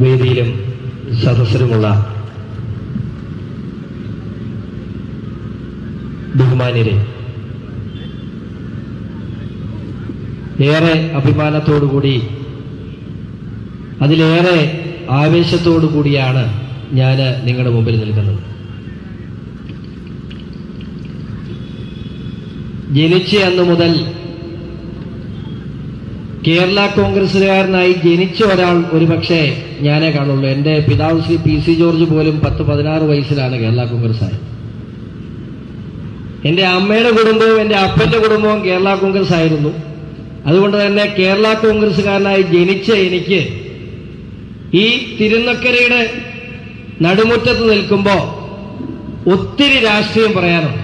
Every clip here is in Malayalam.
വേദിയിലും സദസ്സിലുമുള്ള ബഹുമാന്യരെ ഏറെ അഭിമാനത്തോടുകൂടി അതിലേറെ ആവേശത്തോടു കൂടിയാണ് ഞാൻ നിങ്ങളുടെ മുമ്പിൽ നിൽക്കുന്നത്. ജനിച്ച അന്ന് മുതൽ കേരള കോൺഗ്രസ്സുകാരനായി ജനിച്ച ഒരാൾ ഒരുപക്ഷെ ഞാനേ കാണുള്ളൂ. എന്റെ പിതാവ് ശ്രീ പി സി ജോർജ് പോലും പത്ത് പതിനാറ് വയസ്സിലാണ് കേരള കോൺഗ്രസ് ആയത് എന്റെ അമ്മയുടെ കുടുംബവും എന്റെ അപ്പന്റെ കുടുംബവും കേരള കോൺഗ്രസ് ആയിരുന്നു അതുകൊണ്ട് തന്നെ കേരള കോൺഗ്രസ്സുകാരനായി ജനിച്ച എനിക്ക് ഈ തിരുനക്കരയുടെ നടുമുറ്റത്ത് നിൽക്കുമ്പോൾ ഒത്തിരി രാഷ്ട്രീയം പറയാനുണ്ട്.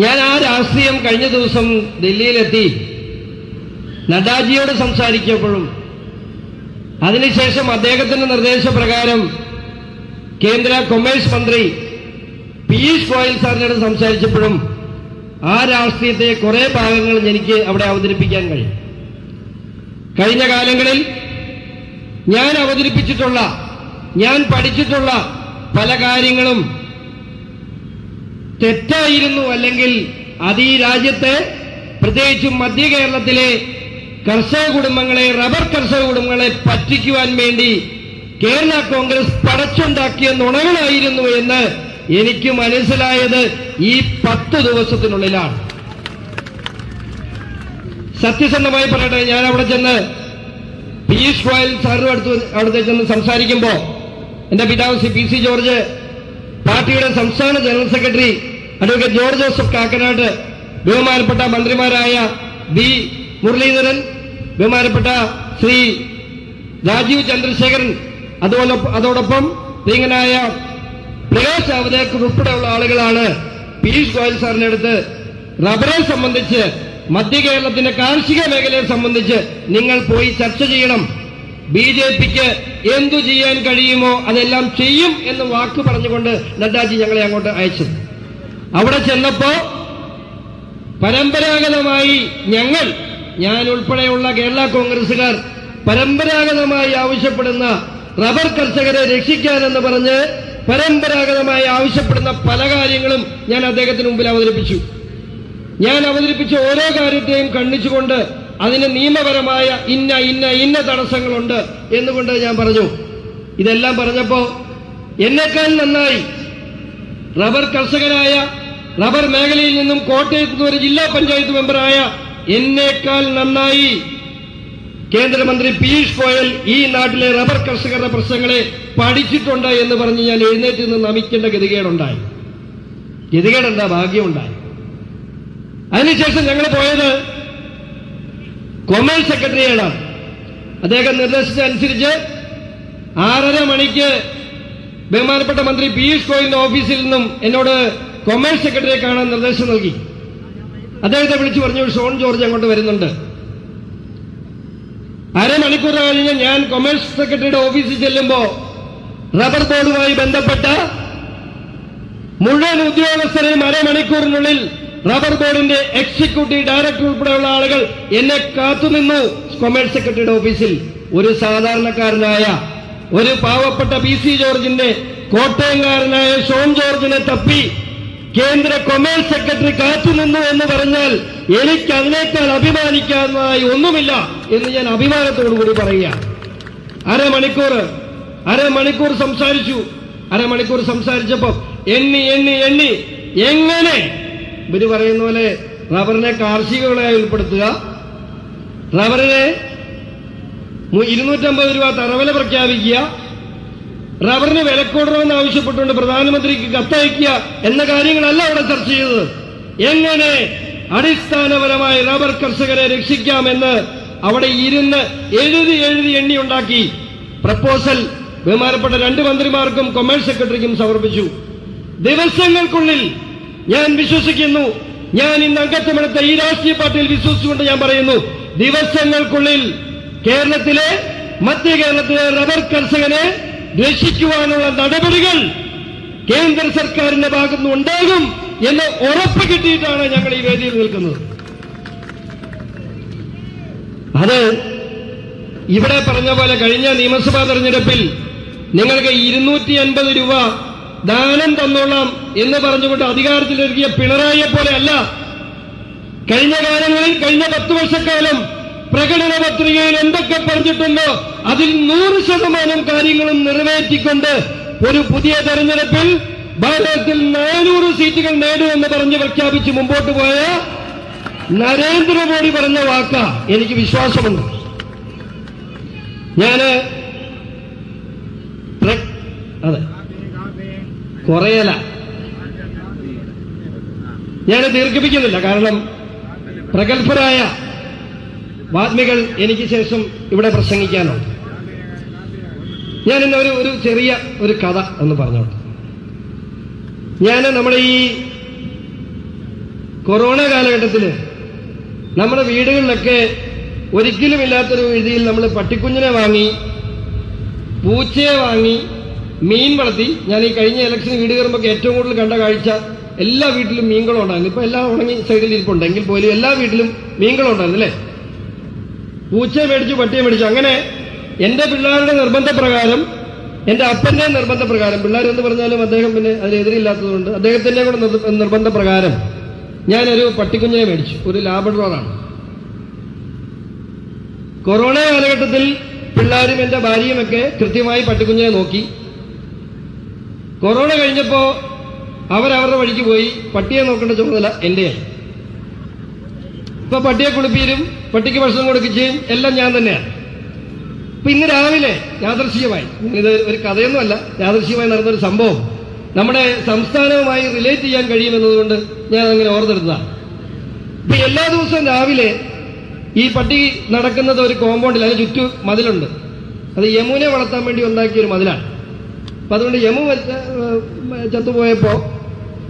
ഞാൻ ആ രാഷ്ട്രീയം കഴിഞ്ഞ ദിവസം ഡൽഹിയിലെത്തി. നഡ്ഡാജിയോട് സംസാരിക്കപ്പോഴും അതിനുശേഷം അദ്ദേഹത്തിന്റെ നിർദ്ദേശപ്രകാരം കേന്ദ്ര കൊമേഴ്സ് മന്ത്രി പീയൂഷ് ഗോയൽ സാറിനോട് സംസാരിച്ചപ്പോഴും ആ രാഷ്ട്രീയത്തെ കുറെ ഭാഗങ്ങൾ എനിക്ക് അവിടെ അവതരിപ്പിക്കാൻ കഴിയും. കഴിഞ്ഞ കാലങ്ങളിൽ ഞാൻ അവതരിപ്പിച്ചിട്ടുള്ള ഞാൻ പഠിച്ചിട്ടുള്ള പല കാര്യങ്ങളും തെറ്റായിരുന്നു അല്ലെങ്കിൽ അത് ഈ രാജ്യത്തെ പ്രത്യേകിച്ചും മധ്യ കേരളത്തിലെ കർഷക കുടുംബങ്ങളെ റബ്ബർ കർഷക കുടുംബങ്ങളെ പറ്റിക്കുവാൻ വേണ്ടി കേരള കോൺഗ്രസ് പടച്ചുണ്ടാക്കിയ നുണകളായിരുന്നു എന്ന് എനിക്ക് മനസ്സിലായത് ഈ പത്ത് ദിവസത്തിനുള്ളിലാണ്. സത്യസന്ധമായി പറയട്ടെ ഞാൻ അവിടെ ചെന്ന് പീയൂഷ് ഗോയൽ സാറും അടുത്ത് അവിടുത്തെ ചെന്ന് സംസാരിക്കുമ്പോൾ എന്റെ പിതാവ് സി പി സി ജോർജ് പാർട്ടിയുടെ സംസ്ഥാന general secretary advocate George Joseph Kakkanad ബഹുമാനപ്പെട്ട മന്ത്രിമാരായ ബി മുരളീധരൻ ബഹുമാനപ്പെട്ട ശ്രീ രാജീവ് ചന്ദ്രശേഖരൻ അതുപോലെ അതോടൊപ്പം പ്രിയങ്കനായ പ്രകാശ് ജാവദേക്കർ ഉൾപ്പെടെയുള്ള ആളുകളാണ് പീയൂഷ് ഗോയൽ സാറിന്റെ അടുത്ത് റബ്ബറെ സംബന്ധിച്ച് മധ്യ കേരളത്തിന്റെ കാർഷിക മേഖലയെ സംബന്ധിച്ച് നിങ്ങൾ പോയി ചർച്ച ചെയ്യണം. ബി ജെ പിക്ക് എന്തു ചെയ്യാൻ കഴിയുമോ അതെല്ലാം ചെയ്യും എന്ന് വാക്ക് പറഞ്ഞുകൊണ്ട് നഡ്ഡാജി ഞങ്ങളെ അങ്ങോട്ട് അയച്ചു. അവിടെ ചെന്നപ്പോ പരമ്പരാഗതമായി ഞങ്ങൾ ഞാൻ ഉൾപ്പെടെയുള്ള കേരള കോൺഗ്രസുകാർ പരമ്പരാഗതമായി ആവശ്യപ്പെടുന്ന റബ്ബർ കർഷകരെ രക്ഷിക്കാനെന്ന് പറഞ്ഞ് പരമ്പരാഗതമായി ആവശ്യപ്പെടുന്ന പല കാര്യങ്ങളും ഞാൻ അദ്ദേഹത്തിന് മുമ്പിൽ അവതരിപ്പിച്ചു. ഞാൻ അവതരിപ്പിച്ച ഓരോ കാര്യത്തെയും കണ്ണിച്ചുകൊണ്ട് അതിന് നിയമപരമായ ഇന്ന ഇന്ന ഇന്ന തടസ്സങ്ങളുണ്ട് എന്നുകൊണ്ട് ഞാൻ പറഞ്ഞു. ഇതെല്ലാം പറഞ്ഞപ്പോ എന്നെക്കാൾ നന്നായി റബ്ബർ കർഷകരായ റബ്ബർ മേഖലയിൽ നിന്നും കോട്ടയത്ത് നിന്ന് ഒരു ജില്ലാ പഞ്ചായത്ത് മെമ്പറായ എന്നേക്കാൾ നന്നായി കേന്ദ്രമന്ത്രി പീയൂഷ് ഗോയൽ ഈ നാട്ടിലെ റബ്ബർ കർഷകരുടെ പ്രശ്നങ്ങളെ പഠിച്ചിട്ടുണ്ട് എന്ന് പറഞ്ഞ് ഞാൻ എഴുന്നേറ്റ് നിന്ന് നമിക്കേണ്ട ഗതികേടുണ്ടായി. ഗതികേടുണ്ട ഭാഗ്യമുണ്ടായി. അതിനുശേഷം ഞങ്ങൾ പോയത് കൊമേഴ്സ് സെക്രട്ടറിയാണ് അദ്ദേഹം നിർദ്ദേശിച്ചനുസരിച്ച് ആറര മണിക്ക് ബഹുമാനപ്പെട്ട മന്ത്രി പീയൂഷ് ഗോയലിന്റെ ഓഫീസിൽ നിന്നും എന്നോട് കൊമേഴ്സ് സെക്രട്ടറിയെ കാണാൻ നിർദ്ദേശം നൽകി. അദ്ദേഹത്തെ വിളിച്ചു പറഞ്ഞു ഷോൺ ജോർജ് അങ്ങോട്ട് വരുന്നുണ്ട്. അരമണിക്കൂർ കഴിഞ്ഞ് ഞാൻ കൊമേഴ്സ് സെക്രട്ടറിയുടെ ഓഫീസിൽ ചെല്ലുമ്പോ റബ്ബർ ബോർഡുമായി ബന്ധപ്പെട്ട മുഴുവൻ ഉദ്യോഗസ്ഥരെയും അരമണിക്കൂറിനുള്ളിൽ റബ്ബർ ബോർഡിന്റെ എക്സിക്യൂട്ടീവ് ഡയറക്ടർ ഉൾപ്പെടെയുള്ള ആളുകൾ എന്നെ കാത്തുനിന്നു കൊമേഴ്സ് സെക്രട്ടറിയുടെ ഓഫീസിൽ. ഒരു സാധാരണക്കാരനായ ഒരു പാവപ്പെട്ട പി സി ജോർജിന്റെ കോട്ടയംകാരനായ ഷോൺ ജോർജിനെ തപ്പി കേന്ദ്ര കൊമേഴ്സ് സെക്രട്ടറി കാത്തുനിന്നു എന്ന് പറഞ്ഞാൽ എനിക്ക് അതിനേക്കാൾ അഭിമാനിക്കാനായി ഒന്നുമില്ല എന്ന് ഞാൻ അഭിമാനത്തോടു കൂടി പറയുക അരമണിക്കൂർ അരമണിക്കൂർ സംസാരിച്ചു. അരമണിക്കൂർ സംസാരിച്ചപ്പോ എണ്ണി എണ്ണി എണ്ണി എങ്ങനെ? ഇവർ പറയുന്ന പോലെ റബ്ബറിനെ കാർഷിക വിളയായി ഉൾപ്പെടുത്തുക. റബ്ബറിനെ മു- ഇരുന്നൂറ്റമ്പത് രൂപ തറവില പ്രഖ്യാപിക്കുക. റബ്ബറിന് വിലക്കൂടണമെന്ന് ആവശ്യപ്പെട്ടുകൊണ്ട് പ്രധാനമന്ത്രിക്ക് കത്തയക്കുക എന്ന കാര്യങ്ങളല്ല അവിടെ ചർച്ച ചെയ്തത്. എങ്ങനെ അടിസ്ഥാനപരമായി റബർ കർഷകരെ രക്ഷിക്കാമെന്ന് അവിടെ ഇരുന്ന് എഴുതി എഴുതി എണ്ണി ഉണ്ടാക്കി. പ്രപ്പോസൽ ബഹുമാനപ്പെട്ട രണ്ട് മന്ത്രിമാർക്കും കൊമേഴ്സ് സെക്രട്ടറിക്കും സമർപ്പിച്ചു. ദിവസങ്ങൾക്കുള്ളിൽ ഞാൻ വിശ്വസിക്കുന്നു. ഞാൻ ഇന്ന് അംഗത്വമെടുത്ത ഈ രാഷ്ട്രീയ പാർട്ടിയിൽ വിശ്വസിച്ചുകൊണ്ട് ഞാൻ പറയുന്നു ദിവസങ്ങൾക്കുള്ളിൽ കേരളത്തിലെ മധ്യ കേരളത്തിലെ റബർ കർഷകനെ രക്ഷിക്കുവാനുള്ള നടപടികൾ കേന്ദ്ര സർക്കാരിന്റെ ഭാഗത്തുനിന്ന് ഉണ്ടാകും എന്ന് ഉറപ്പ് കിട്ടിയിട്ടാണ് ഞങ്ങൾ ഈ വേദിയിൽ നിൽക്കുന്നത്. അത് ഇവിടെ പറഞ്ഞ പോലെ കഴിഞ്ഞ നിയമസഭാ തെരഞ്ഞെടുപ്പിൽ നിങ്ങൾക്ക് ഇരുന്നൂറ്റി അൻപത് രൂപ ദാനം തന്നോളാം എന്ന് പറഞ്ഞുകൊണ്ട് അധികാരത്തിലിറങ്ങിയ പിണറായിയെ പോലെ അല്ല. കഴിഞ്ഞ കാലങ്ങളിൽ കഴിഞ്ഞ പത്ത് വർഷക്കാലം പ്രകടന പത്രികയിൽ എന്തൊക്കെ പറഞ്ഞിട്ടുണ്ടോ അതിൽ നൂറ് ശതമാനം കാര്യങ്ങളും നിറവേറ്റിക്കൊണ്ട് ഒരു പുതിയ തെരഞ്ഞെടുപ്പിൽ ഭാരതത്തിൽ നാനൂറ് സീറ്റുകൾ നേടുമെന്ന് പറഞ്ഞ് പ്രഖ്യാപിച്ച് മുമ്പോട്ട് പോയ നരേന്ദ്രമോദി പറഞ്ഞ വാക്ക എനിക്ക് വിശ്വാസമുണ്ട്. ഞാൻ അതെ. കുറയല ഞാൻ ദീർഘിപ്പിക്കുന്നില്ല കാരണം പ്രഗത്ഭരായ വാഗ്മികൾ എനിക്ക് ശേഷം ഇവിടെ പ്രസംഗിക്കാനുണ്ട് ഞാൻ ഇന്ന് ഒരു ഒരു ചെറിയ ഒരു കഥ എന്ന് പറഞ്ഞോട്ടെ ഞാൻ നമ്മുടെ ഈ കൊറോണ കാലഘട്ടത്തിൽ നമ്മുടെ വീടുകളിലൊക്കെ ഒരിക്കലും ഇല്ലാത്തൊരു രീതിയിൽ നമ്മൾ പട്ടിക്കുഞ്ഞിനെ വാങ്ങി പൂച്ചയെ വാങ്ങി മീൻ വളർത്തി. ഞാൻ ഈ കഴിഞ്ഞ ഇലക്ഷൻ വീട് കയറുമ്പോൾ ഏറ്റവും കൂടുതൽ കണ്ട കാഴ്ച എല്ലാ വീട്ടിലും മീൻകളുണ്ടായിരുന്നു. ഇപ്പൊ എല്ലാം ഉണങ്ങി സൈഡിൽ ഇരിപ്പുണ്ട് എങ്കിൽ പോലും എല്ലാ വീട്ടിലും മീൻകളുണ്ടായിരുന്നു അല്ലേ? പൂച്ചയെ മേടിച്ചു പട്ടിയെ മേടിച്ചു. അങ്ങനെ എന്റെ പിള്ളേരുടെ നിർബന്ധപ്രകാരം എന്റെ അപ്പന്റെ നിർബന്ധപ്രകാരം പിള്ളേർ എന്ന് പറഞ്ഞാലും അദ്ദേഹം പിന്നെ അതിനെതിരില്ലാത്തതുകൊണ്ട് അദ്ദേഹത്തിന്റെ കൂടെ നിർ- നിർബന്ധപ്രകാരം ഞാനൊരു പട്ടിക്കുഞ്ഞിനെ മേടിച്ചു. ഒരു ലാബഡ്രോറാണ് കൊറോണ കാലഘട്ടത്തിൽ പിള്ളേരും എന്റെ ഭാര്യയുമൊക്കെ കൃത്യമായി പട്ടിക്കുഞ്ഞിനെ നോക്കി. കൊറോണ കഴിഞ്ഞപ്പോ അവരവരുടെ വഴിക്ക് പോയി പട്ടിയെ നോക്കേണ്ട ചുമതല എന്റെയായി ഇപ്പൊ പട്ടിയെ കുളിപ്പീരും പട്ടിക്ക് ഭക്ഷണം കൊടുക്കുകയും എല്ലാം ഞാൻ തന്നെയാണ്. ഇപ്പൊ ഇന്ന് രാവിലെ യാദർശികമായി ഇത് ഒരു കഥയൊന്നുമല്ല യാദർശികമായി നടന്നൊരു സംഭവം. നമ്മുടെ സംസ്ഥാനവുമായി റിലേറ്റ് ചെയ്യാൻ കഴിയുമെന്നതുകൊണ്ട് ഞാൻ അങ്ങനെ ഓർത്തെടുത്തതാണ്. ഇപ്പൊ എല്ലാ ദിവസവും രാവിലെ ഈ പട്ടി നടക്കുന്നത് ഒരു കോമ്പൗണ്ടിൽ അതിന് ചുറ്റും മതിലുണ്ട്. അത് യമുനെ വളർത്താൻ വേണ്ടി ഉണ്ടാക്കിയ ഒരു മതിലാണ്. അപ്പൊ അതുകൊണ്ട് യമു ചത്തുപോയപ്പോ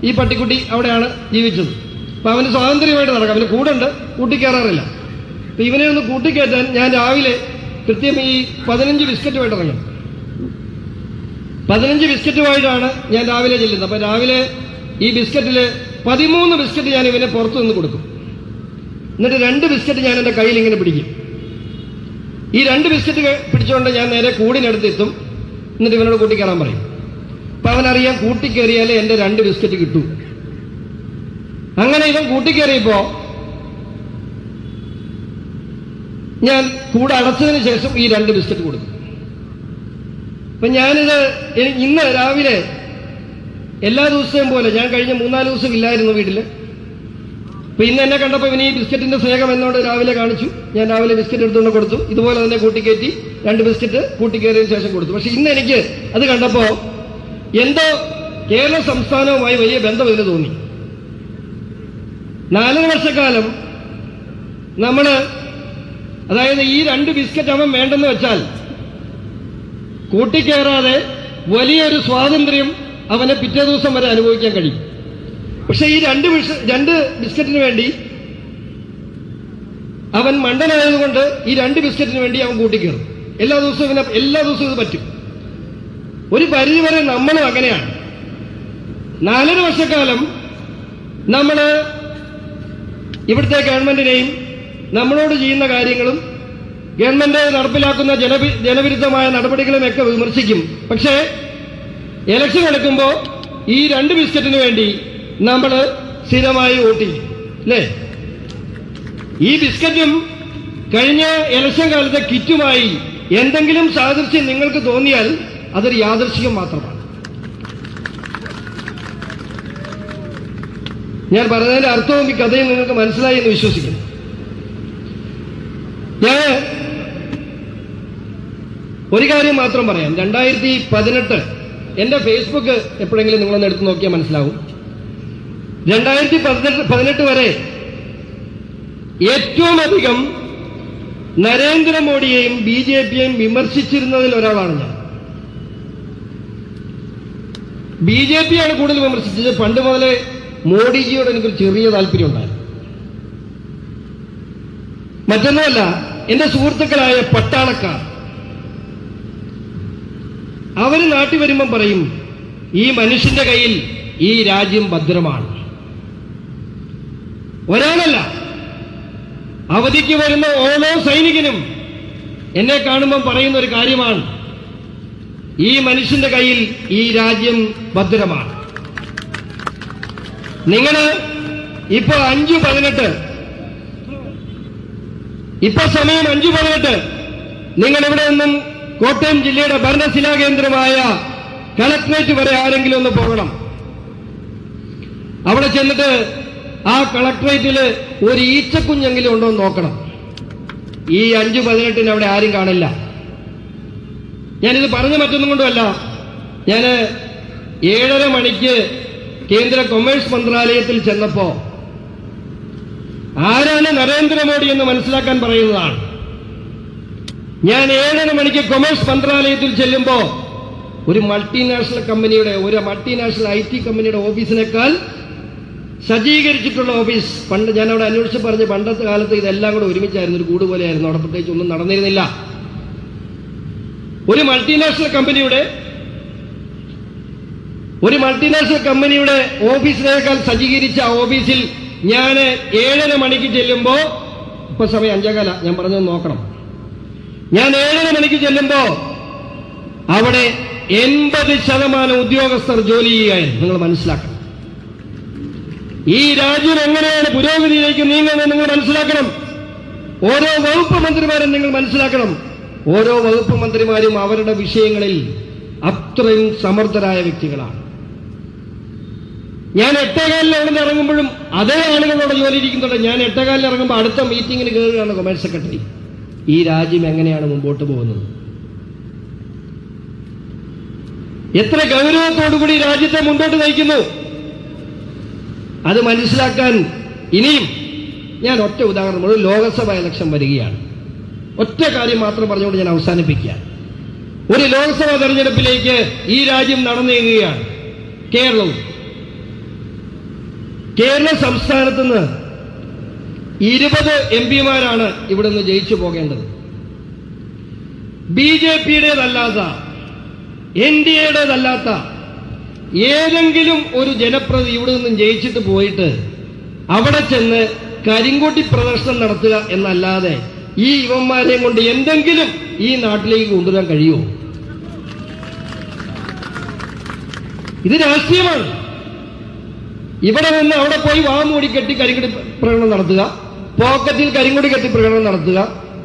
ഈ പട്ടിക്കുട്ടി അവിടെയാണ് ജീവിച്ചത്. അപ്പൊ അവന് സ്വാതന്ത്ര്യമായിട്ട് നടക്കാം. അവന് കൂടുണ്ട് കൂട്ടിക്കയറാറില്ല അപ്പൊ ഇവനെ ഒന്ന് കൂട്ടിക്കയറ്റാൻ ഞാൻ രാവിലെ കൃത്യം ഈ പതിനഞ്ച് ബിസ്ക്കറ്റുമായിട്ട് ഇറങ്ങും. പതിനഞ്ച് ബിസ്ക്കറ്റുമായിട്ടാണ് ഞാൻ രാവിലെ ചെല്ലുന്നത്. അപ്പൊ രാവിലെ ഈ ബിസ്ക്കറ്റിൽ പതിമൂന്ന് ബിസ്ക്കറ്റ് ഞാൻ ഇവനെ പുറത്തു നിന്ന് കൊടുക്കും. എന്നിട്ട് രണ്ട് ബിസ്ക്കറ്റ് ഞാൻ എന്റെ കയ്യിൽ ഇങ്ങനെ പിടിക്കും. ഈ രണ്ട് ബിസ്ക്കറ്റ് പിടിച്ചുകൊണ്ട് ഞാൻ നേരെ കൂടിനടുത്ത് എത്തും എന്നിട്ട് ഇവനോട് കൂട്ടിക്കയറാൻ പറയും. അപ്പൊ അവനറിയാം കൂട്ടിക്കയറിയാലേ എന്റെ രണ്ട് ബിസ്ക്കറ്റ് കിട്ടൂ. അങ്ങനെ ഇവൻ കൂട്ടിക്കേറിയപ്പോ ഞാൻ കൂടെ അടച്ചതിന് ശേഷം ഈ രണ്ട് ബിസ്ക്കറ്റ് കൊടുത്തു. അപ്പൊ ഞാനിത് ഇന്ന് രാവിലെ എല്ലാ ദിവസവും പോലെ ഞാൻ കഴിഞ്ഞ മൂന്നാൽ ദിവസം ഇല്ലായിരുന്നു വീട്ടിൽ. അപ്പൊ ഇന്ന് എന്നെ കണ്ടപ്പോ ഇവന് ഈ ബിസ്ക്കറ്റിന്റെ സ്നേഹം എന്നോട് രാവിലെ കാണിച്ചു. ഞാൻ രാവിലെ ബിസ്ക്കറ്റ് എടുത്തുകൊണ്ട് കൊടുത്തു. ഇതുപോലെ തന്നെ കൂട്ടിക്കയറ്റി രണ്ട് ബിസ്ക്കറ്റ് കൂട്ടിക്കയറിയതിനു ശേഷം കൊടുത്തു. പക്ഷെ ഇന്ന് എനിക്ക് അത് കണ്ടപ്പോ എന്തോ കേരള സംസ്ഥാനവുമായി വലിയ ബന്ധം ഇതിന് തോന്നി. നാലര വർഷക്കാലം നമ്മൾ അതായത് ഈ രണ്ട് ബിസ്ക്കറ്റ് അവൻ വേണ്ടെന്ന് വെച്ചാൽ കൂട്ടിക്കേറാതെ വലിയൊരു സ്വാതന്ത്ര്യം അവനെ പിറ്റേ ദിവസം വരെ അനുഭവിക്കാൻ കഴിയും. പക്ഷെ ഈ രണ്ട് രണ്ട് ബിസ്ക്കറ്റിന് വേണ്ടി അവൻ മണ്ടനായതുകൊണ്ട് ഈ രണ്ട് ബിസ്ക്കറ്റിന് വേണ്ടി അവൻ കൂട്ടിക്കേറും. എല്ലാ ദിവസവും ഇവനെ എല്ലാ ദിവസവും ഇത് പറ്റും. ഒരു പരിധിവരെ നമ്മളും അങ്ങനെയാണ്. നാലര വർഷക്കാലം നമ്മൾ ഇവിടുത്തെ ഗവൺമെന്റിനെയും നമ്മളോട് ചെയ്യുന്ന കാര്യങ്ങളും ഗവൺമെന്റ് നടപ്പിലാക്കുന്ന ജനവി ജനവിരുദ്ധമായ നടപടികളും ഒക്കെ വിമർശിക്കും. പക്ഷേ ഇലക്ഷൻ എടുക്കുമ്പോൾ ഈ രണ്ട് ബിസ്ക്കറ്റിന് വേണ്ടി നമ്മൾ സ്ഥിരമായി വോട്ട് ചെയ്യും അല്ലേ? ഈ ബിസ്ക്കറ്റും കഴിഞ്ഞ ഇലക്ഷൻ കാലത്തെ കിറ്റുമായി എന്തെങ്കിലും സാദൃശ്യം നിങ്ങൾക്ക് തോന്നിയാൽ അതൊരു യാദൃശ്യം മാത്രമാണ്. ഞാൻ പറഞ്ഞതിന്റെ അർത്ഥവും ഈ കഥയും നിങ്ങൾക്ക് മനസ്സിലായി എന്ന് വിശ്വസിക്കുന്നു. ഞാൻ ഒരു കാര്യം മാത്രം പറയാം. രണ്ടായിരത്തി പതിനെട്ട് എന്റെ ഫേസ്ബുക്ക് എപ്പോഴെങ്കിലും നിങ്ങളൊന്ന് എടുത്തു നോക്കിയാൽ മനസ്സിലാവും. രണ്ടായിരത്തി പതിനെട്ട് പതിനെട്ട് വരെ ഏറ്റവും അധികം നരേന്ദ്രമോദിയെയും ബി ജെ പിയെയും വിമർശിച്ചിരുന്നതിൽ ഒരാളാണ് ഞാൻ. ബി ജെ പിയാണ് കൂടുതൽ വിമർശിച്ചത്. പണ്ട് മുതലേ മോഡിജിയോട് എനിക്കൊരു ചെറിയ താല്പര്യം ഉണ്ടായിരുന്നു മറ്റൊന്നുമല്ല എന്റെ സുഹൃത്തുക്കളായ പട്ടാളക്കാർ. അവർ നാട്ടിൽ വരുമ്പം പറയും ഈ മനുഷ്യന്റെ കയ്യിൽ ഈ രാജ്യം ഭദ്രമാണ്. ഒരാളല്ല. അവധിക്ക് വരുന്ന ഓരോ സൈനികനും എന്നെ കാണുമ്പോൾ പറയുന്ന ഒരു കാര്യമാണ് ഈ മനുഷ്യന്റെ കയ്യിൽ ഈ രാജ്യം ഭദ്രമാണ്. നിങ്ങൾ ഇപ്പൊ അഞ്ചു പതിനെട്ട്. ഇപ്പൊ സമയം അഞ്ചു പതിനെട്ട്. നിങ്ങൾ ഇവിടെ നിന്നും കോട്ടയം ജില്ലയുടെ ഭരണശിലാ കേന്ദ്രമായ കളക്ട്രേറ്റ് വരെ ആരെങ്കിലും ഒന്ന് പോകണം. അവിടെ ചെന്നിട്ട് ആ കളക്ട്രേറ്റിൽ ഒരു ഈച്ചക്കുഞ്ഞെങ്കിലും ഉണ്ടോ എന്ന് നോക്കണം. ഈ അഞ്ചു പതിനെട്ടിന് അവിടെ ആരും കാണില്ല. ഞാനിത് പറഞ്ഞു മറ്റൊന്നും കൊണ്ടുമല്ല. ഞാൻ ഏഴര മണിക്ക് കേന്ദ്ര കൊമേഴ്സ് മന്ത്രാലയത്തിൽ ചെന്നപ്പോ ആരാണ് നരേന്ദ്രമോദി എന്ന് മനസ്സിലാക്കാൻ പറയുന്നതാണ്. ഞാൻ ഏഴര മണിക്ക് കൊമേഴ്സ് മന്ത്രാലയത്തിൽ ചെല്ലുമ്പോ ഒരു മൾട്ടിനാഷണൽ കമ്പനിയുടെ ഒരു മൾട്ടിനാഷണൽ ഐ ടി കമ്പനിയുടെ ഓഫീസിനേക്കാൾ സജ്ജീകരിച്ചിട്ടുള്ള ഓഫീസ്. പണ്ട് ഞാൻ അവിടെ അന്വേഷിച്ച് പറഞ്ഞ് പണ്ടത്തെ കാലത്ത് ഇതെല്ലാം കൂടെ ഒരുമിച്ചായിരുന്നു. ഒരു കൂട് പോലെയായിരുന്നു. അവിടെ പ്രത്യേകിച്ച് ഒന്നും നടന്നിരുന്നില്ല. ഒരു മൾട്ടിനാഷണൽ കമ്പനിയുടെ ഒരു മൾട്ടിനാഷണൽ കമ്പനിയുടെ ഓഫീസിനേക്കാൾ സജ്ജീകരിച്ച ഓഫീസിൽ ഞാൻ ഏഴര മണിക്ക് ചെല്ലുമ്പോ ഇപ്പൊ സമയം അഞ്ചേകാല ഞാൻ പറഞ്ഞു നോക്കണം. ഞാൻ ഏഴര മണിക്ക് ചെല്ലുമ്പോ അവിടെ എൺപത് ശതമാനം ഉദ്യോഗസ്ഥർ ജോലി ചെയ്യുകയായിരുന്നു. നിങ്ങൾ മനസ്സിലാക്കണം. ഈ രാജ്യം എങ്ങനെയാണ് പുരോഗതിയിലേക്ക് നീങ്ങുന്നത് നിങ്ങൾ മനസ്സിലാക്കണം. ഓരോ വകുപ്പ് മന്ത്രിമാരും നിങ്ങൾ മനസ്സിലാക്കണം. ഓരോ വകുപ്പ് മന്ത്രിമാരും അവരുടെ വിഷയങ്ങളിൽ അത്രയും സമർത്ഥരായ വ്യക്തികളാണ്. ഞാൻ എട്ടേകാലിൽ അവിടെ നിന്ന് ഇറങ്ങുമ്പോഴും അതേ ആളുകളോട് ജോലി ഇരിക്കുന്നുണ്ട് ഞാൻ എട്ടേകാലിൽ ഇറങ്ങുമ്പോൾ അടുത്ത മീറ്റിങ്ങിന് കയറുകയാണ് കൊമേഴ്സ് സെക്രട്ടറി. ഈ രാജ്യം എങ്ങനെയാണ് മുമ്പോട്ട് പോകുന്നത്? എത്ര ഗൗരവത്തോടുകൂടി രാജ്യത്തെ മുന്നോട്ട് നയിക്കുന്നു? അത് മനസ്സിലാക്കാൻ ഇനിയും ഞാൻ ഒറ്റ ഉദാഹരണം ഒരു ലോകസഭ ഇലക്ഷൻ വരികയാണ്. ഒറ്റ കാര്യം മാത്രം പറഞ്ഞുകൊണ്ട് ഞാൻ അവസാനിപ്പിക്കുക ഒരു ലോക്സഭാ തെരഞ്ഞെടുപ്പിലേക്ക് ഈ രാജ്യം നടന്നു നീങ്ങുകയാണ് കേരളവും. കേരള സംസ്ഥാനത്ത് നിന്ന് ഇരുപത് എം പിമാരാണ് ഇവിടെ നിന്ന് ജയിച്ചു പോകേണ്ടത്. ബി ജെ പിയുടേതല്ലാത്ത എൻ ഡി എയുടേതല്ലാത്ത ഏതെങ്കിലും ഒരു ജനപ്രതി ഇവിടെ നിന്നും ജയിച്ചിട്ട് പോയിട്ട് അവിടെ ചെന്ന് കരിങ്കൊട്ടി പ്രദർശനം നടത്തുക എന്നല്ലാതെ ഈ യുവന്മാരെയും കൊണ്ട് എന്തെങ്കിലും ഈ നാട്ടിലേക്ക് കൊണ്ടുവരാൻ കഴിയുമോ? ഇത് രാഷ്ട്രീയമാണ്. ഇവിടെ നിന്ന് അവിടെ പോയി വാമൂടി കെട്ടി കരിങ്കുടി പ്രകടനം നടത്തുക. പോക്കറ്റിൽ കരിങ്കുടി കെട്ടി പ്രകടനം നടത്തുക.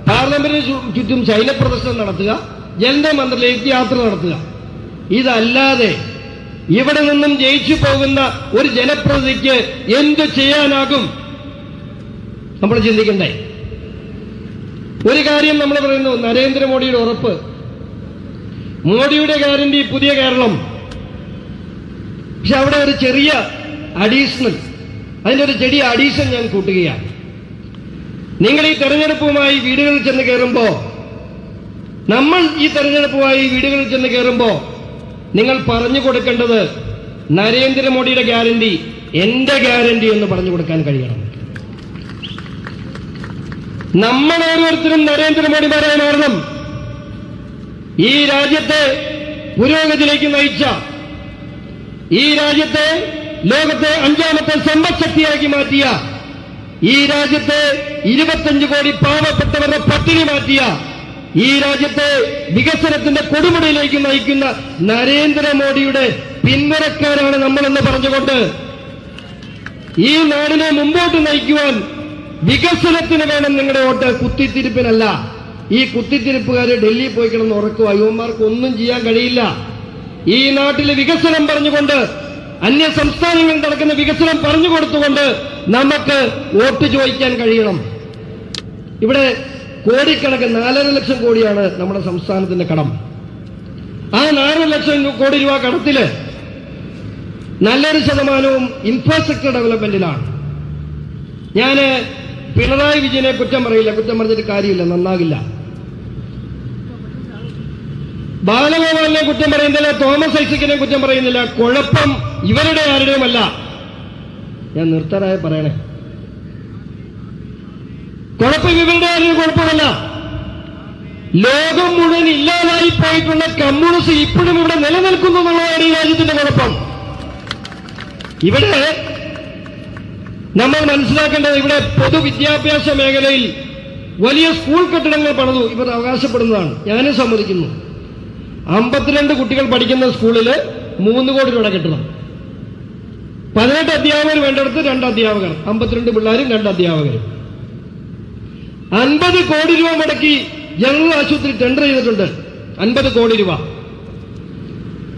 പാർലമെന്റിന് ചുറ്റും ശൈലപ്രദർശനം നടത്തുക. ജനത മന്ത്രിലേക്ക് യാത്ര നടത്തുക. ഇതല്ലാതെ ഇവിടെ നിന്നും ജയിച്ചു പോകുന്ന ഒരു ജനപ്രതിനിധിക്ക് എന്ത് ചെയ്യാനാകും? നമ്മൾ ചിന്തിക്കണ്ടേ. ഒരു കാര്യം നമ്മൾ പറയുന്നു നരേന്ദ്രമോദിയുടെ ഉറപ്പ്. മോഡിയുടെ ഗ്യാരണ്ടി പുതിയ കേരളം. പക്ഷെ അവിടെ ഒരു ചെറിയ അഡീഷണൽ അതിന്റെ ഒരു ചെടി അഡീഷൻ ഞാൻ കൂട്ടുകയാണ്. നിങ്ങൾ ഈ തെരഞ്ഞെടുപ്പുമായി വീടുകളിൽ ചെന്ന് കയറുമ്പോ നമ്മൾ ഈ തെരഞ്ഞെടുപ്പുമായി വീടുകളിൽ ചെന്ന് കയറുമ്പോ നിങ്ങൾ പറഞ്ഞു കൊടുക്കേണ്ടത് നരേന്ദ്രമോദിയുടെ ഗ്യാരണ്ടി എന്റെ ഗ്യാരണ്ടി എന്ന് പറഞ്ഞു കൊടുക്കാൻ കഴിയണം. നമ്മൾ ഓരോരുത്തരും നരേന്ദ്രമോദിമാരായി മാറണം. ഈ രാജ്യത്തെ പുരോഗതിയിലേക്ക് നയിച്ച ഈ രാജ്യത്തെ ലോകത്തെ അഞ്ചാമത്തെ സമ്പദ്ശക്തിയാക്കി മാറ്റിയ ഈ രാജ്യത്തെ ഇരുപത്തഞ്ച് കോടി പാവപ്പെട്ടവരുടെ പട്ടിണി മാറ്റിയ ഈ രാജ്യത്തെ വികസനത്തിന്റെ കൊടുമുടിയിലേക്ക് നയിക്കുന്ന നരേന്ദ്രമോദിയുടെ പിന്തുണക്കാരാണ് നമ്മളെന്ന് പറഞ്ഞുകൊണ്ട് ഈ നാടിനെ മുമ്പോട്ട് നയിക്കുവാൻ വികസനത്തിന് വേണം നിങ്ങളുടെ വോട്ട്. കുത്തിത്തിരിപ്പിനല്ല. ഈ കുത്തിത്തിരിപ്പുകാര് ഡൽഹിയിൽ പോയി കിടന്ന് ഉറക്കുക യുവന്മാർക്ക് ഒന്നും ചെയ്യാൻ കഴിയില്ല. ഈ നാട്ടിലെ വികസനം പറഞ്ഞുകൊണ്ട് അന്യ സംസ്ഥാനങ്ങളിൽ നടക്കുന്ന വികസനം പറഞ്ഞു കൊടുത്തുകൊണ്ട് നമുക്ക് വോട്ട് ചോദിക്കാൻ കഴിയണം. ഇവിടെ കോടിക്കണക്കിന് നാലര ലക്ഷം കോടിയാണ് നമ്മുടെ സംസ്ഥാനത്തിന്റെ കടം. ആ നാലര ലക്ഷം കോടി രൂപ കടത്തിൽ നല്ലൊരു ശതമാനവും ഇൻഫ്രാസ്ട്രക്ചർ ഡെവലപ്മെന്റിലാണ് ഞാൻ പിണറായി വിജയനെ കുറ്റം പറയില്ല. കുറ്റം പറഞ്ഞിട്ട് കാര്യമില്ല. നന്നാകില്ല. ബാലഗോപാലിനെ കുറ്റം പറയുന്നില്ല തോമസ് ഐസക്കിനെ കുറ്റം പറയുന്നില്ല കുഴപ്പം ഇവരുടെ ആരുടെയുമല്ല. ഞാൻ നിർത്തരായ പറയണേ. കുഴപ്പം ഇവരുടെ ആരും കുഴപ്പമല്ല. ലോകം മുഴുവൻ ഇല്ലാതായി പോയിട്ടുള്ള കമ്മ്യൂണിസ്റ്റ് ഇപ്പോഴും ഇവിടെ നിലനിൽക്കുന്നു എന്നുള്ളതാണ് ഈ രാജ്യത്തിന്റെ കുഴപ്പം. ഇവിടെ നമ്മൾ മനസ്സിലാക്കേണ്ടത് ഇവിടെ പൊതുവിദ്യാഭ്യാസ മേഖലയിൽ വലിയ സ്കൂൾ കെട്ടിടങ്ങൾ പണിതു ഇവർ അവകാശപ്പെടുന്നതാണ്. ഞാനും സമ്മതിക്കുന്നു. അമ്പത്തിരണ്ട് കുട്ടികൾ പഠിക്കുന്ന സ്കൂളിൽ മൂന്ന് കോടി രൂപ കിട്ടണം. പതിനെട്ട് അധ്യാപകർ വേണ്ടടുത്ത് രണ്ട് അധ്യാപകർ അമ്പത്തിരണ്ട് പിള്ളേരും രണ്ട് അധ്യാപകരും. അൻപത് കോടി രൂപ മുടക്കി ജനറൽ ആശുപത്രി ടെൻഡർ ചെയ്തിട്ടുണ്ട്. അൻപത് കോടി രൂപ.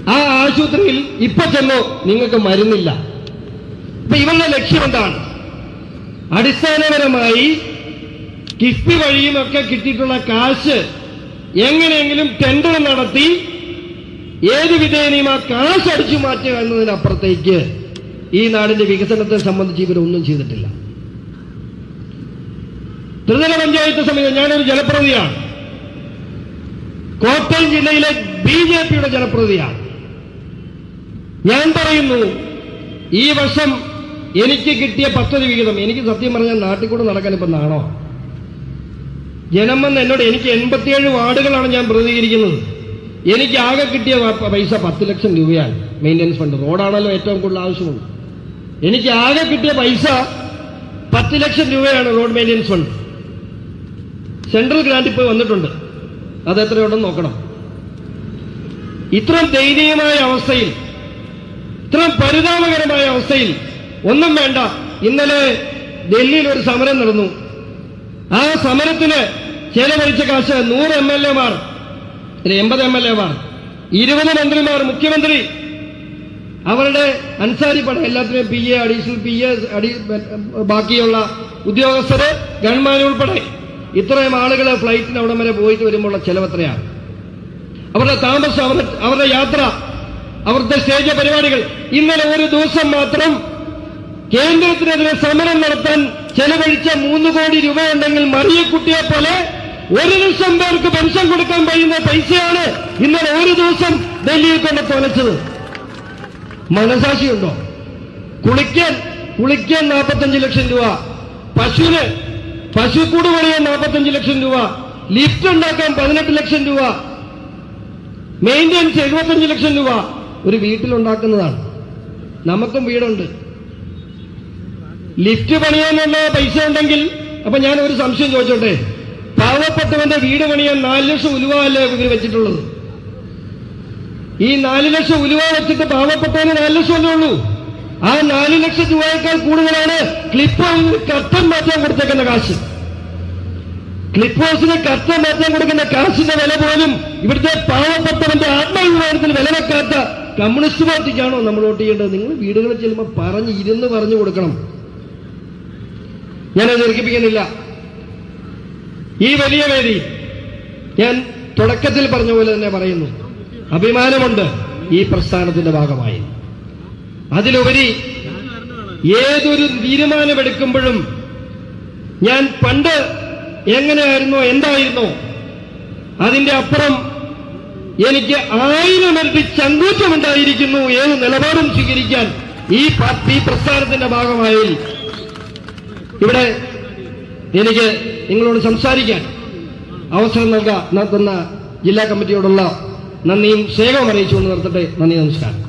ആ ആശുപത്രിയിൽ ഇപ്പൊ ചെന്നോ നിങ്ങൾക്ക് മരുന്നില്ല. ഇപ്പൊ ഇവരുടെ ലക്ഷ്യം എന്താണ്? അടിസ്ഥാനപരമായി കിഫ്ബി വഴിയും ഒക്കെ കിട്ടിയിട്ടുള്ള കാശ് എങ്ങനെയെങ്കിലും ടെൻഡർ നടത്തി ഏത് വിധേനയും ആ കാശ് അടിച്ചു മാറ്റുക എന്നതിനപ്പുറത്തേക്ക് ഈ നാടിന്റെ വികസനത്തെ സംബന്ധിച്ച് ഇവരൊന്നും ചെയ്തിട്ടില്ല. ത്രിതല പഞ്ചായത്ത് സമിതി ഞാനൊരു ജനപ്രതിയാണ്. കോട്ടയം ജില്ലയിലെ ബി ജെ പിയുടെ ജനപ്രതിയാണ്. ഞാൻ പറയുന്നു ഈ വർഷം എനിക്ക് കിട്ടിയ പദ്ധതി വിഹിതം എനിക്ക് സത്യം പറഞ്ഞാൽ നാട്ടിൽ കൂടെ നടക്കാൻ ഇപ്പൊ നാണോ? ജനം വന്ന് എന്നോട് എനിക്ക് എൺപത്തിയേഴ് വാർഡുകളാണ് ഞാൻ പ്രതികരിക്കുന്നത് എനിക്ക് ആകെ കിട്ടിയ പൈസ പത്ത് ലക്ഷം രൂപയാണ്. മെയിന്റനൻസ് ഫണ്ട് റോഡാണല്ലോ ഏറ്റവും കൂടുതൽ ആവശ്യമുള്ളത്. എനിക്ക് ആകെ കിട്ടിയ പൈസ പത്ത് ലക്ഷം രൂപയാണ് road maintenance fund central grant ഇപ്പോൾ വന്നിട്ടുണ്ട്. അത് എത്രയുണ്ടെന്ന് നോക്കണം. ഇത്രയും ദയനീയമായ അവസ്ഥയിൽ ഇത്രയും പരിതാപകരമായ അവസ്ഥയിൽ ഒന്നും വേണ്ട. ഇന്നലെ ഡൽഹിയിൽ ഒരു സമരം നടന്നു. ആ സമരത്തിന് ചെലവഴിച്ച കാശ് നൂറ് എം എൽ എമാർ എൺപത് എം എൽ എമാർ ഇരുപത് മന്ത്രിമാർ മുഖ്യമന്ത്രി. അവരുടെ അൻസാരി പട എല്ലാത്തിനും P A additional P A ബാക്കിയുള്ള ഉദ്യോഗസ്ഥര് ഗവൺമെന്റ് ഉൾപ്പെടെ. ഇത്രയും ആളുകൾ ഫ്ലൈറ്റിന് അവിടം വരെ പോയിട്ട് വരുമ്പോഴുള്ള ചെലവ് എത്രയാണ്? അവരുടെ താമസം അവരുടെ അവരുടെ യാത്ര അവരുടെ സ്റ്റേജ് പരിപാടികൾ. ഇന്നലെ ഒരു ദിവസം മാത്രം കേന്ദ്രത്തിനെതിരെ സമരം നടത്താൻ ചെലവഴിച്ച മൂന്ന് കോടി രൂപയുണ്ടെങ്കിൽ മറിയക്കുട്ടിയെ പോലെ ഒരു ലക്ഷം പേർക്ക് പെൻഷൻ കൊടുക്കാൻ കഴിയുന്ന പൈസയാണ് ഇന്നലെ ഒരു ദിവസം ഡൽഹിയിൽ കൊണ്ട് തുലച്ചത്. മനസാക്ഷിയുണ്ടോ? കുളിക്കാൻ കുളിക്കാൻ നാൽപ്പത്തഞ്ച് ലക്ഷം രൂപ. പശുവിന് പശുക്കൂട് പണിയാൻ നാൽപ്പത്തഞ്ച് ലക്ഷം രൂപ. ലിഫ്റ്റ് ഉണ്ടാക്കാൻ പതിനെട്ട് ലക്ഷം രൂപ. മെയിന്റെനൻസ് എഴുപത്തഞ്ച് ലക്ഷം രൂപ. ഒരു വീട്ടിലുണ്ടാക്കുന്നതാണ്. നമുക്കും വീടുണ്ട്. ലിഫ്റ്റ് പണിയാനുള്ള പൈസ ഉണ്ടെങ്കിൽ അപ്പൊ ഞാൻ ഒരു സംശയം ചോദിച്ചോട്ടെ? പാവപ്പെട്ടവന്റെ വീട് പണിയാൻ നാല് ലക്ഷം ഉലുവ അല്ലേ ഇവർ വെച്ചിട്ടുള്ളത്? ഈ നാല് ലക്ഷം ഉലുവ വെച്ചിട്ട് പാവപ്പെട്ടവന് നാല് ലക്ഷം അല്ലേ ഉള്ളൂ? ആ നാല് ലക്ഷം രൂപയേക്കാൾ കൂടുതലാണ് ക്ലിപ്പ് ഹൗസിന് കർട്ടൻ മാറ്റാൻ കൊടുത്തേക്കുന്ന കാശ്. ക്ലിപ്പ് ഹൗസിന് കർട്ടൻ മാറ്റാൻ കൊടുക്കുന്ന കാശിന്റെ വില പോലും ഇവിടുത്തെ പാവപ്പെട്ടവന്റെ ആത്മവിവാഹത്തിന് വില വെക്കാത്ത കമ്മ്യൂണിസ്റ്റ് പാർട്ടിക്കാണോ നമ്മൾ വോട്ട് ചെയ്യേണ്ടത്? നിങ്ങൾ വീടുകളിൽ ചെല്ലുമ്പോൾ പറഞ്ഞ് ഇരുന്ന് പറഞ്ഞു കൊടുക്കണം. ഞാനത് ദീർഘിപ്പിക്കുന്നില്ല. ഈ വലിയ വേദി ഞാൻ തുടക്കത്തിൽ പറഞ്ഞ പോലെ തന്നെ പറയുന്നു. അഭിമാനമുണ്ട് ഈ പ്രസ്ഥാനത്തിന്റെ ഭാഗമായി. അതിലുപരി ഏതൊരു തീരുമാനമെടുക്കുമ്പോഴും ഞാൻ പണ്ട് എങ്ങനെയായിരുന്നോ എന്തായിരുന്നോ അതിന്റെ അപ്പുറം എനിക്ക് ആയിരം ഇരട്ടി ചങ്കൂറ്റമുണ്ടായിരിക്കുന്നു ഏത് നിലപാടും സ്വീകരിക്കാൻ ഈ പ്രസ്ഥാനത്തിന്റെ ഭാഗമായി ഇവിടെ എനിക്ക് നിങ്ങളോട് സംസാരിക്കാൻ അവസരം നൽകാൻ നടത്തുന്ന ജില്ലാ കമ്മിറ്റിയോടുള്ള നന്ദിയും സ്നേഹവും അറിയിച്ചുകൊണ്ട് നിർത്തട്ടെ. നന്ദി നമസ്കാരം.